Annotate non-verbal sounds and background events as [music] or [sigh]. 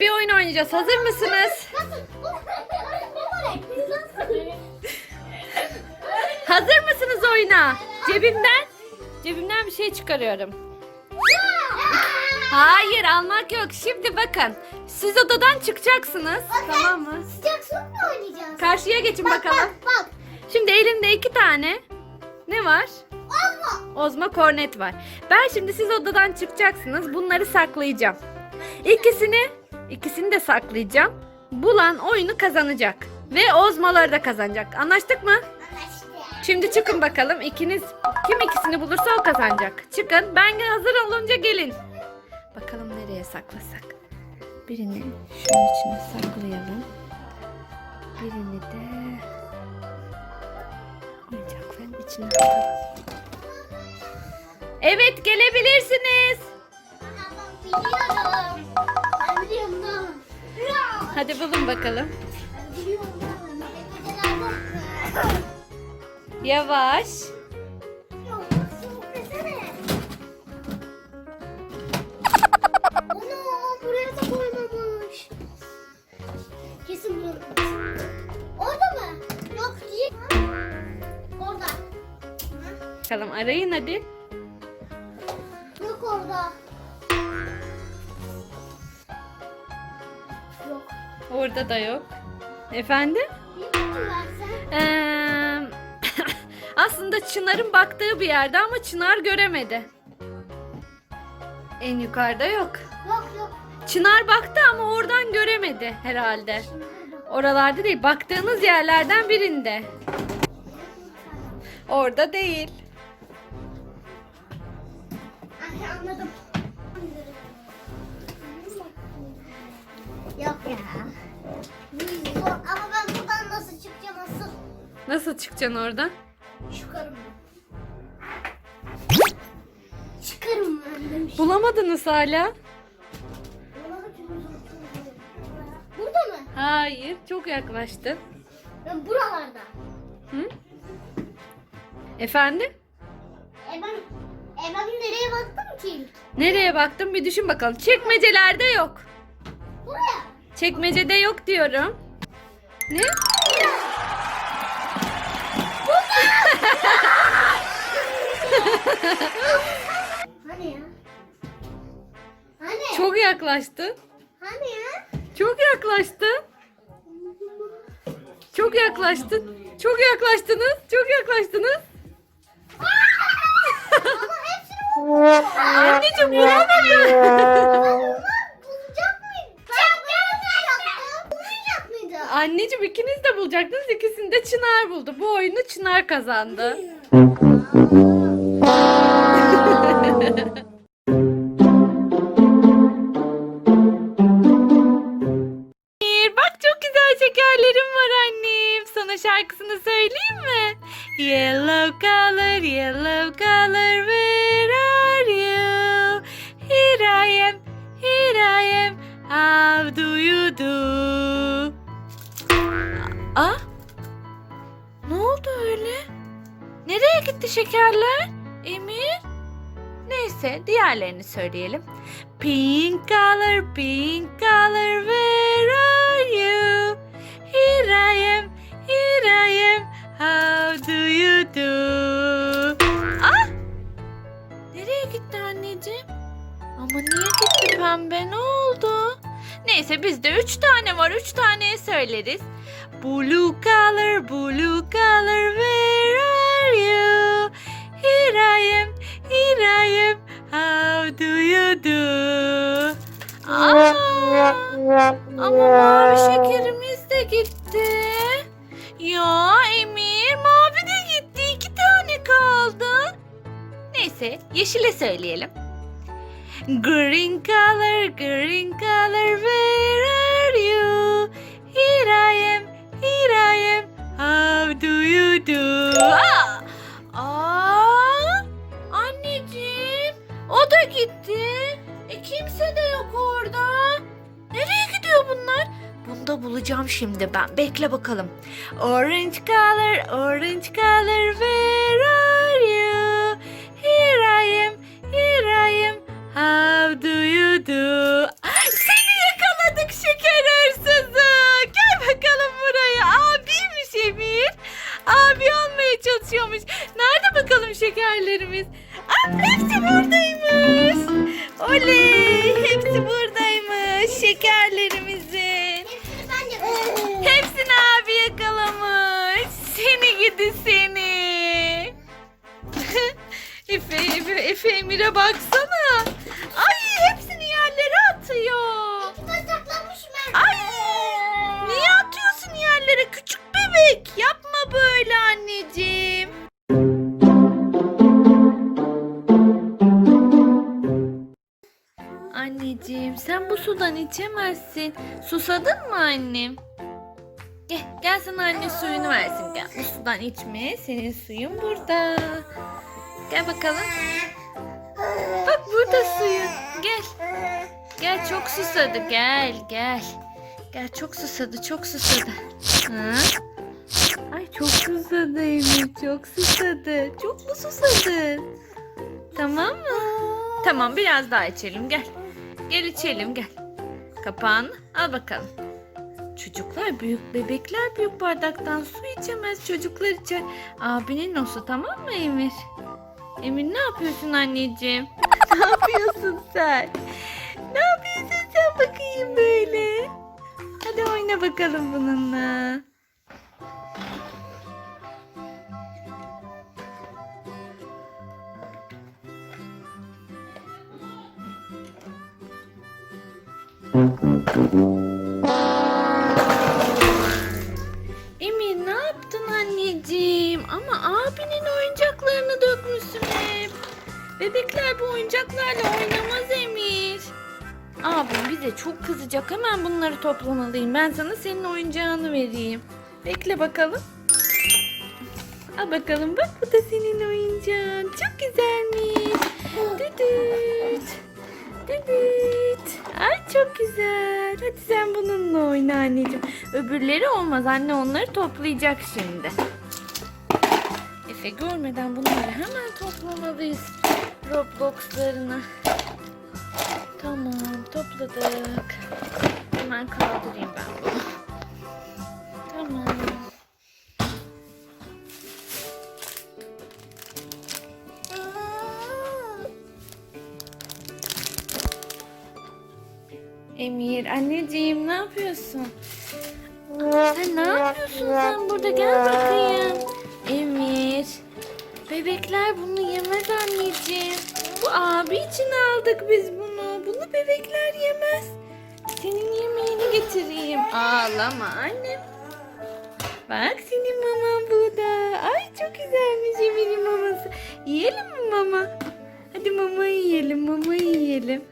Bir oyun oynayacağız. Hazır mısınız? Hazır mısınız oyuna? Cebimden cebimden bir şey çıkarıyorum. Hayır almak yok. Şimdi bakın. Siz odadan çıkacaksınız. Tamam mı? Sıcak su mu oynayacağız? Karşıya geçin Bak bakalım. bak bak. Şimdi elimde iki tane ne var? Olma. Ozma kornet var. Ben şimdi siz odadan çıkacaksınız. Bunları saklayacağım. İkisini, ikisini de saklayacağım. Bulan oyunu kazanacak. Ve ozmaları da kazanacak. Anlaştık mı? Anlaştık. Şimdi çıkın bakalım. İkiniz kim ikisini bulursa o kazanacak. Çıkın. Ben hazır olunca gelin. Bakalım nereye saklasak. Birini şunun içine saklayalım. Birini de oyuncakların içine atalım. Evet gelebilirsiniz. Biliyorum. Hadi bulun bakalım. Yavaş. Kesin. Orada mı? Yok değil. Orada. Bakalım arayın hadi. Orada da yok. Efendim? Ee, [laughs] aslında Çınar'ın baktığı bir yerde ama Çınar göremedi. En yukarıda yok. Yok yok. Çınar baktı ama oradan göremedi herhalde. Oralarda değil, baktığınız yerlerden birinde. Orada değil. Anladım. Yok ya. Nasıl çıkacaksın oradan? Çıkarım ben. Çıkarım ben demiş. Bulamadınız hala. Burada mı? Hayır, çok yaklaştın. Ben buralarda. Hı? Efendim? E ben, e ben nereye baktım ki ilk? Nereye baktın bir düşün bakalım. Çekmecelerde yok. Buraya. Çekmecede yok diyorum. Ne? Hani ya? Hani? Çok yaklaştın. Hani ya? Çok yaklaştın. Çok yaklaştın. Çok yaklaştınız. Çok yaklaştınız. Anneciğim mıydı? Anneciğim ikiniz de bulacaktınız. İkisini de Çınar buldu. Bu oyunu Çınar kazandı. Yellow color, yellow color, where are you? Here I am, here I am. How do you do? Aa, ne oldu öyle? Nereye gitti şekerler? Emir? Neyse diğerlerini söyleyelim. Pink color, pink color, where are you? Here I am, here I am. How do you do? Ah! Nereye gitti anneciğim? Ama niye gitti pembe? Ne oldu? Neyse bizde üç tane var. Üç taneye söyleriz. Blue color, blue color, where Neyse yeşile söyleyelim. Green color, green color, where are you? Here I am, here I am. How do you do? Aa! Aa! Anneciğim, o da gitti. E kimse de yok orada. Nereye gidiyor bunlar? Bunu da bulacağım şimdi ben. Bekle bakalım. Orange color, orange color, where are şekerlerimiz. Aa, hepsi buradaymış. Oley! Hepsi buradaymış şekerlerimizin. Hepsini abi yakalamış. Seni gidi seni. [laughs] Efe, Efe, Efe Emir'e baksana. Ay Anneciğim sen bu sudan içemezsin. Susadın mı annem? Gel, gel sana anne suyunu versin. Gel bu sudan içme. Senin suyun burada. Gel bakalım. Bak burada suyun. Gel. Gel çok susadı. Gel gel. Gel çok susadı çok susadı. Ha? Ay çok susadı Emir çok susadı. Çok mu susadı? Tamam mı? Tamam biraz daha içelim gel. Gel içelim gel. Kapağını al bakalım. Çocuklar büyük bebekler büyük bardaktan su içemez. Çocuklar içer. Abinin o su tamam mı Emir? Emir ne yapıyorsun anneciğim? [laughs] ne yapıyorsun sen? Ne yapıyorsun sen bakayım böyle? Hadi oyna bakalım bununla. Emir ne yaptın anneciğim? Ama abinin oyuncaklarını dökmüşsün hep. Bebekler bu oyuncaklarla oynamaz Emir. Abim bize çok kızacak. Hemen bunları toplamalıyım. Ben sana senin oyuncağını vereyim. Bekle bakalım. Al bakalım bak bu da senin oyuncağın. Çok güzelmiş. Düdüt. Düdüt. Ay çok güzel. Hadi sen bununla oyna anneciğim. Öbürleri olmaz. Anne onları toplayacak şimdi. Efe görmeden bunları hemen toplamalıyız. Roblox'larını. Tamam topladık. Hemen kaldırayım ben bunu. Tamam. Emir anneciğim ne yapıyorsun? Sen ne yapıyorsun sen burada gel bakayım. Emir. Bebekler bunu yemez anneciğim. Bu abi için aldık biz bunu. Bunu bebekler yemez. Senin yemeğini getireyim. Ağlama annem. Bak senin maman burada. Ay çok güzelmiş Emir'in maması. Yiyelim mi mama? Hadi mama yiyelim, mama yiyelim.